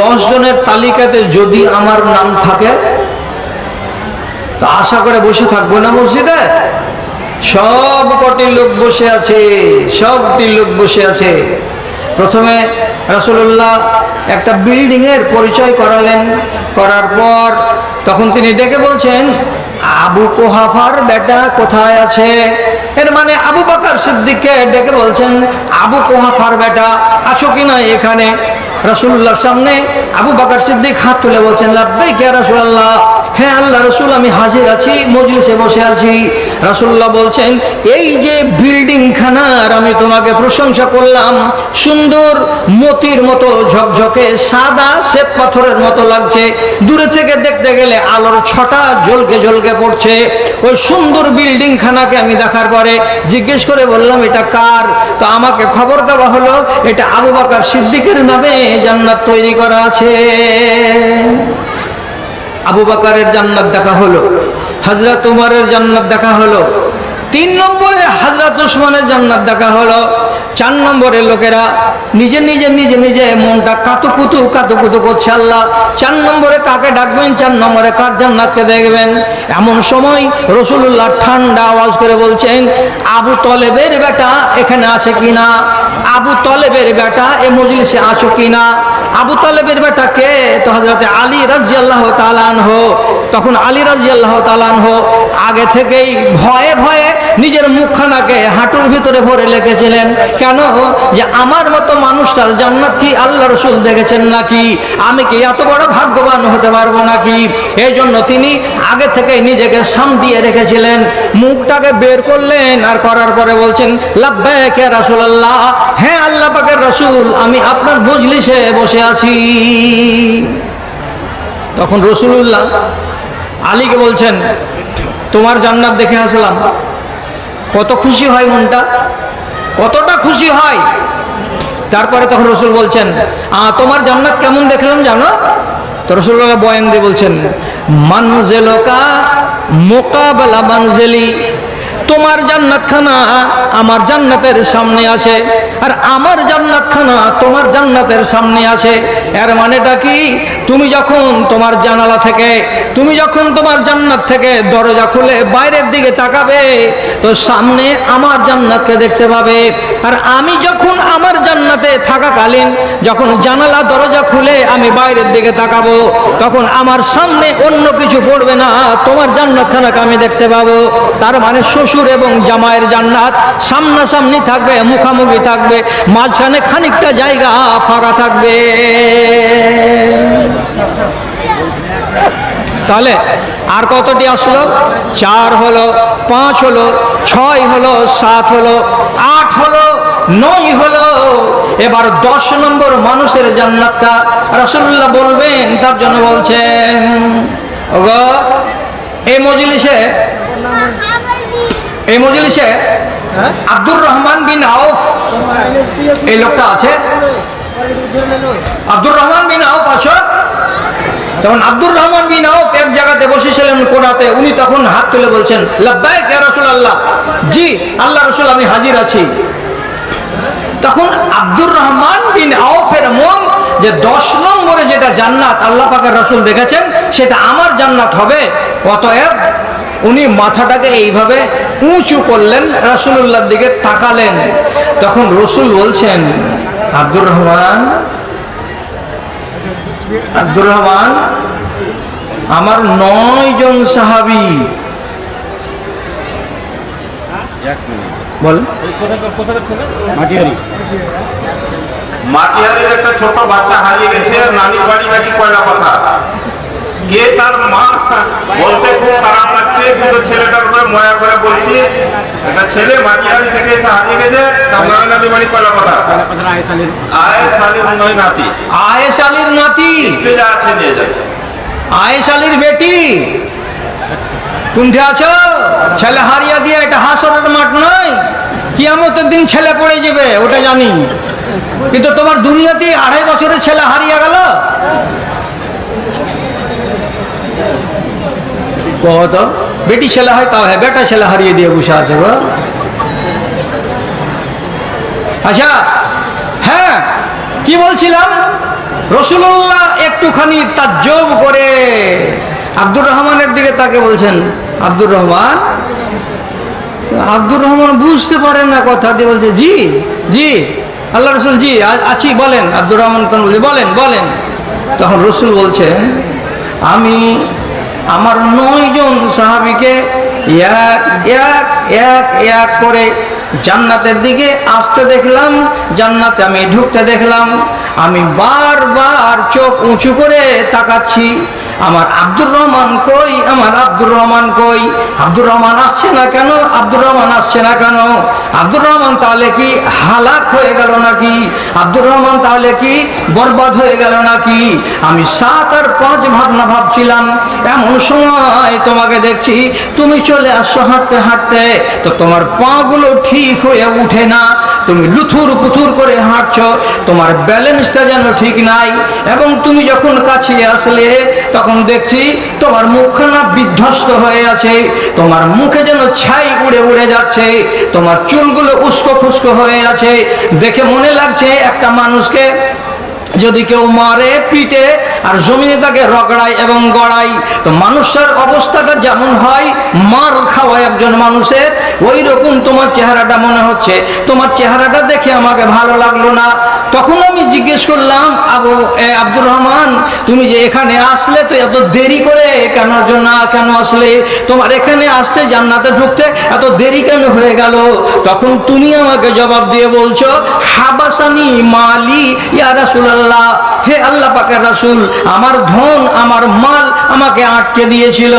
দশ জনের তালিকাতে যদি আমার নাম থাকে, তা আশা করে বসে থাকব না মসজিদে? সব কটি লোক বসে আছে, সবটি লোক বসে আছে। প্রথমে রাসূলুল্লাহ একটা বিল্ডিং এর পরিচয় করালেন। করার পর তখন তিনি ডেকে বলছেন, আবু কোহাফার বেটা কোথায় আছে? এর মানে আবু বাকার সিদ্দিককে ডেকে বলছেন, আবু কোহাফার বেটা আছো কিনা এখানে? রাসূলুল্লাহর সামনে আবু বাকার সিদ্দিক হাত তুলে বলছেন লাব্বাইক কে রাসূলুল্লাহ। হ্যাঁ আল্লাহ রসুল, আমি হাজির আছি, মজলিসে বসে আছি। রাসূলুল্লাহ বলছেন, এই যে বিল্ডিং খানার আমি তোমাকে প্রশংসা করলাম, সুন্দর মতির মতো ঝকঝকে, সাদা শ্বেত পাথরের মতো লাগছে। দূরে থেকে দেখতে গেলে আলোর ছটা ঝলকে ঝলকে পড়ছে। ওই সুন্দর বিল্ডিং খানাকে আমি দেখার পরে জিজ্ঞেস করে বললাম, এটা কার? তো আমাকে খবর দেওয়া হলো, এটা আবু বাকার সিদ্দিকের নামে জান্নাত তৈরি করা আছে। আবু বাকারের জান্নাত দেখা হলো হাজরত উমারের জান্নাত দেখা হলো, তিন নম্বরে হাজরত উসমানের জান্নাত দেখা হলো, চার নম্বরে লোকেরা নিজে নিজে নিজে নিজে মনটা কাতুকুতু কাতুকুতু করছে, আল্লাহ, চার নম্বরে কাকে ডাকবেন, চার নম্বরে কার জান্নাতকে দেখবেন? এমন সময় রসুল্লাহ ঠান্ডা আওয়াজ করে বলছেন, আবু তলেবের বেটা এখানে আছে কিনা? আবু তলেবের বেটা এ মজলিসে আসো কিনা? আবু তলেবের বেটা কে? তো হজরতে আলী রাজি আল্লাহ তালানহ তখন আলী রাজি আল্লাহ তালানহ আগে থেকেই ভয়ে ভয়ে নিজের মুখখানাকে হাঁটুর ভিতরে ভরে লেগেছিলেন কেন? যে আমার মতো মানুষটার জান্নাত কি আল্লাহ রসুল দেখেছেন নাকি? আমি কি এত বড় ভাগ্যবান হতে পারব নাকি? এই জন্য তিনি আগে থেকে নিজেকে সাম দিয়ে রেখেছিলেন। মুখটাকে বের করলেন আর করার পরে বলছেন, লাব্বাইক ইয়া রাসূলুল্লাহ হ্যাঁ আল্লাহ পাকের রসুল, আমি আপনার মজলিসে বসে আছি। তখন রসুল্লাহ আলীকে বলছেন, তোমার জান্নাত দেখে আসলাম। কত খুশি হয় মনটা? কতটা খুশি হয়? তারপরে তখন রসুল বলছেন "আ, তোমার জান্নাত কেমন দেখলাম জানো? তো রসুল বয়ান দিয়ে বলছেন মানজেলকা মোকাবেলা মানজেলি তোমার জান্নাতখানা আমার জান্নাতের সামনে আছে আর আমার জান্নাতখানা তোমার জান্নাতের সামনে আছে এর মানেটা কি? তুমি যখন তোমার জানালা থেকে, তুমি যখন তোমার জান্নাত থেকে দরজা খুলে বাইরের দিকে তাকাবে, তো সামনে আমার জান্নাতকে দেখতে পাবে। আর আমি যখন আমার জান্নাতে থাকাকালীন, যখন জানালা, দরজা খুলে আমি বাইরের দিকে তাকাবো, তখন আমার সামনে অন্য কিছু পড়বে না। তোমার জান্নাতখানাকে আমি দেখতে পাবো। তার মানে শ্বশুর এবং জামাইয়ের জান্নাত সামনাসামনি থাকবে, মুখামুখি থাকবে, মাঝখানে খানিকটা জায়গা ফাঁকা থাকবে। তাহলে আর কতটি আসলো? চার হলো, পাঁচ হলো, ছয় হলো, সাত হলো, আট হলো, নয় হলো। এবার দশ নম্বর মানুষের জান্নাতটা রাসূলুল্লাহ বলবেন, তার জন্য বলছেন এই মজলিসে এই মজলিসে আব্দুর রহমান বিন আউফ এই লোকটা আছে। আব্দুর রহমান বিন আউফ আছো। তখন আব্দুর রহমান বিন আউফ এক জায়গাতে বসেছিলেন কোনাতে। উনি তখন হাত তুলে বলছেন, লাব্বাইক ইয়া রাসূলুল্লাহ। জি আল্লাহ রাসূল, আমি হাজির আছি। তখন আব্দুর রহমান বিন আউফের মন যে দশ নম্বরে যেটা জান্নাত আল্লাহ পাকের রসুল দেখেছেন, সেটা আমার জান্নাত হবে। অতএব উনি মাথাটাকে এইভাবে উঁচু করলেন রসুল্লাহর দিকে তাকালেন। তখন রসুল বলছেন আব্দুর রহমান আব্দুর রহমান আমার নয় জন সাহাবি বল। মাটিহারির একটা ছোট বাচ্চা হারিয়ে গেছে নানির বাড়ি নাকি কয়লা কথা কে তার মা বলতে খুব খারাপ লাগছে কিন্তু ছেলেটার উপরে ময়া করে বলছি একটা ছেলে মাটিহারি থেকে এসে হারিয়ে গেছে তার নানি নানি বাড়ি কয়লা কথা আয় সালির নয় নাতি। আয়েশ আলীর নাতি। স্টেজে আছে নিয়ে যাবে। আয়েশ আলীর বেটি। কোনটা আছো? ছেলে হারিয়ে দিয়ে এটা হাসরের মাঠ নয় কিয়ামতের দিন ছেলে পড়ে যাবে ওটা জানি। কিন্তু তোমার দুনিয়াতে আড়াই বছরের ছেলে হারিয়ে গেল? কত বেটি ছেলে হয়, তাও হ্যাঁ বেটা ছেলে হারিয়ে দিয়ে বসে আছে গো। আচ্ছা হ্যাঁ কি বলছিলাম? রসুল্লাহ একটুখানি তার তাজ্জব করে আব্দুর রহমানের দিকে তাকে বলছেন, আব্দুর রহমান? আব্দুর রহমান বুঝতে পারেন না কথা দিয়ে বলছে, জি জি, আল্লাহ রসুল, জি আছি, বলেন। আব্দুর রহমান বলছে, বলেন বলেন। তখন রসুল বলছেন, আমি আমার নয়জন সাহাবিকে এক এক এক এক করে জান্নাতের দিকে আসতে দেখলাম, জান্নাতে আমি ঢুকতে দেখলাম, আমি বারবার চোখ উঁচু করে তাকাচ্ছি। আমার আব্দুর রহমান কই? আমার আব্দুর রহমান কই? আব্দুর রহমান আসছে না কেন? আব্দুর রহমান আসছে না কেন? আব্দুর রহমান তাহলে কি হালাক হয়ে গেল নাকি? আব্দুর রহমান তাহলে কি বরবাদ হয়ে গেল নাকি? আমি সাত আর পাঁচ ভাবনা ভাবছিলাম। এমন সময় তোমাকে দেখছি তুমি চলে আসছো হাঁটতে হাঁটতে। তো তোমার পাগুলো ঠিক হয়ে উঠে না। তুমি লুথুর পুথুর করে হাঁটছ, তোমার ব্যালেন্সটা যেন ঠিক নাই। এবং তুমি যখন কাছে আসলে, তখন দেখছি তোমার মুখখানা বিধ্বস্ত হয়ে আছে, তোমার মুখে যেন ছাই উড়ে উড়ে যাচ্ছে, তোমার চুলগুলো উস্কো ফুস্কো হয়ে আছে। দেখে মনে লাগছে একটা মানুষকে যদি কেউ মারে, পিটে আর জমিনে তাকে রগড়ায় এবং গড়ায়। তো মানুষের অবস্থাটা যেমন হয় মার খাওয়ায় একজন মানুষের ওই রকম তোমার চেহারাটা মনে হচ্ছে। তোমার চেহারাটা দেখে আমাকে ভালো লাগল না। তখন আমি জিজ্ঞেস করলাম আবু এ, আব্দুর রহমান তুমি যে এখানে আসলে তো এত দেরি করে কেন জন্য কেন আসলে? তোমার এখানে আসতে জান্নাতে ঢুকতে এত দেরি কেন হয়ে গেল? তখন তুমি আমাকে জবাব দিয়ে বলছো হাবাসানি মালি ইয়া রাসূলুল্লাহ হে আল্লাহ পাকের রাসূল আমার ধন, আমার মাল আমাকে আটকে দিয়েছিল।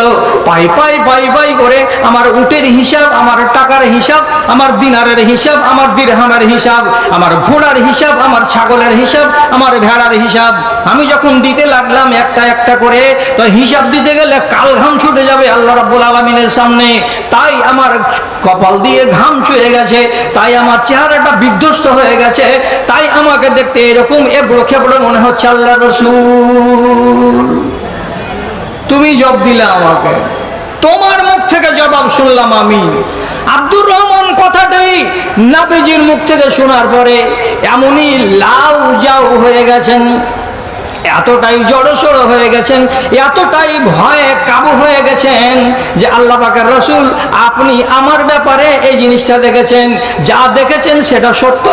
পাই পাই পাই পাই করে আমার উটের হিসাব, আমার টাকার হিসাব, আমার দিনারের হিসাব, আমার দিরহামের হিসাব, আমার ঘোড়ার হিসাব, আমার ছাগলের হিসাব, আমার ভেড়ার হিসাব। আমি যখন দিতে লাগলাম একটা একটা করে, তো হিসাব দিতে গেলে কাল ঘাম ছুটে যাবে আল্লাহ রাব্বুল আলামিনের সামনে। তাই আমার কপাল দিয়ে ঘাম চুয়ে গেছে, তাই আমার চেহারাটা বিধ্বস্ত হয়ে গেছে, তাই আমাকে দেখতে এরকম এবড়ো খেবড়ো মনে হচ্ছে আল্লাহ রসুল। তুমি জব দিলে আমাকে। তোমার মুখ থেকে জবাব শুনলাম আমি। আব্দুর রহমান কথাটাই নাবিজির মুখ থেকে শোনার পরে এমনই লাউ যাও হয়ে গেছেন। এতটাই জড়সড় হয়ে গেছেন, এতটাই ভয়ে কাবু হয়ে গেছেন যে আল্লাহ পাকের রসুল, আপনি আমার ব্যাপারে এই জিনিসটা দেখেছেন। যা দেখেছেন সেটা সত্য,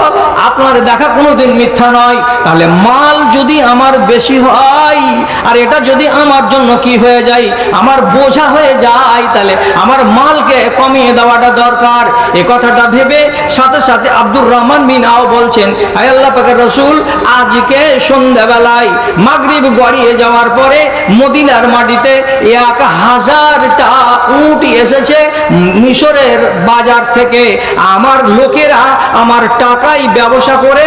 আপনার দেখা কোনোদিন মিথ্যা নয়। তাহলে মাল যদি আমার বেশি হয়, আর এটা যদি আমার জন্য কি হয়ে যায়, আমার বোঝা হয়ে যায়, তাহলে আমার মালকে কমিয়ে দেওয়াটা দরকার। এ কথাটা ভেবে সাথে সাথে আব্দুর রহমান বিন আও বলছেন আল্লাহ পাকের রসুল, আজকে সন্ধ্যাবেলায় মাগরিব গড়িয়ে যাওয়ার পরে মদিনার মাটিতে এক হাজারটা উট এসেছে মিশরের বাজার থেকে। আমার লোকেরা আমার টাকায় ব্যবসা করে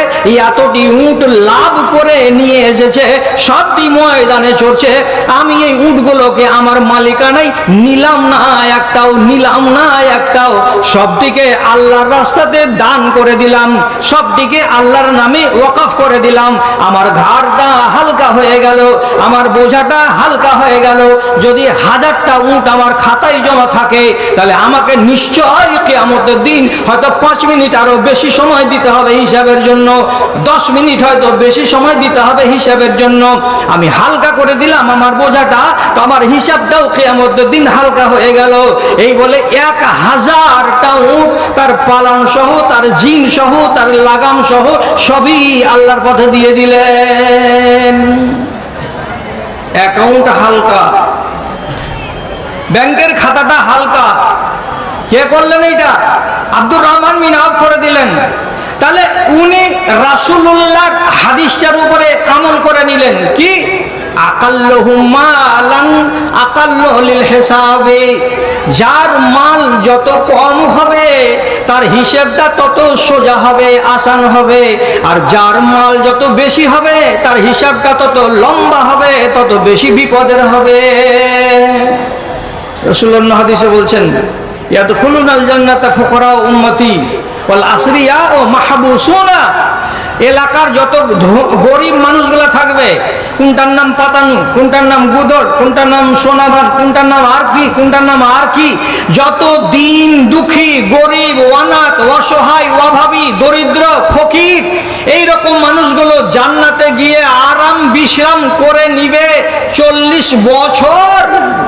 এতটি উট লাভ করে নিয়ে এসেছে। সবটি ময়দানে চড়ছে। আমি এই উটগুলোকে আমার মালিকানাই নিলাম না, একটাও নিলাম না, একটাও। সবটিকে আল্লাহর রাস্তাতে দান করে দিলাম। সবটিকে আল্লাহর নামে ওয়াকফ করে দিলাম। আমার ঘাড়টা হালকা হয়ে গেল, আমার বোঝাটা হালকা হয়ে গেল। যদি হাজারটা উট আমার খাতায় জমা থাকে, তাহলে আমাকে নিশ্চয় কেয়ামতের দিন হয়তো পাঁচ মিনিট আরও বেশি সময় দিতে হবে হিসাবের জন্য। দশ মিনিট হয়তো বেশি সময় দিতে হবে হিসাবের জন্য। আমি হালকা করে দিলাম আমার বোঝাটা, তো আমার হিসাবটাও কেয়ামতের দিন হালকা হয়ে গেল। এই বলে এক হাজারটা উট তার পালন সহ, তার জিন সহ, তার লাগাম সহ, সবই আল্লাহর পথে দিয়ে দিলেন। অ্যাকাউন্ট হালকা। ব্যাংকের খাতাটা হালকা। কে করলেন এইটা? আব্দুর রহমান মিন আউট করে দিলেন। তাহলে উনি রাসুল্লাহ হাদিসটার উপরে আমল করে নিলেন। কি? হিসাবে। যার মাল যত কম হবে, তার হিসেবটা তত সোজা হবে, আসান হবে। আর যার মাল যত বেশি হবে, তার হিসাবটা তত লম্বা হবে, তত বেশি বিপদের হবে। রসুল্লাহ হাদিসে বলছেন, ইয়াদখুলুনাল জান্নাতা ফুকরা উম্মতি ও মাহবুসুনা এলাকার যত গরিব মানুষগুলো থাকবে, কোনটার নাম পাতানু, কোনটার নাম গুদর, কোনটার নাম সোনাভার কোনটার নাম আর কি, কোনটার নাম আর কি, যত দিন দুঃখী, গরিব, অনাথ, অসহায়, অভাবী, দরিদ্র, ফকির এই রকম মানুষগুলো জান্নাতে গিয়ে আরাম বিশ্রাম করে নিবে চল্লিশ বছর।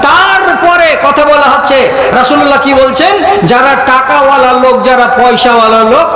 তারপরে কথা বলা হচ্ছে, রাসূলুল্লাহ কি বলছেন? যারা টাকাওয়ালা লোক, যারা পয়সাওয়ালা লোক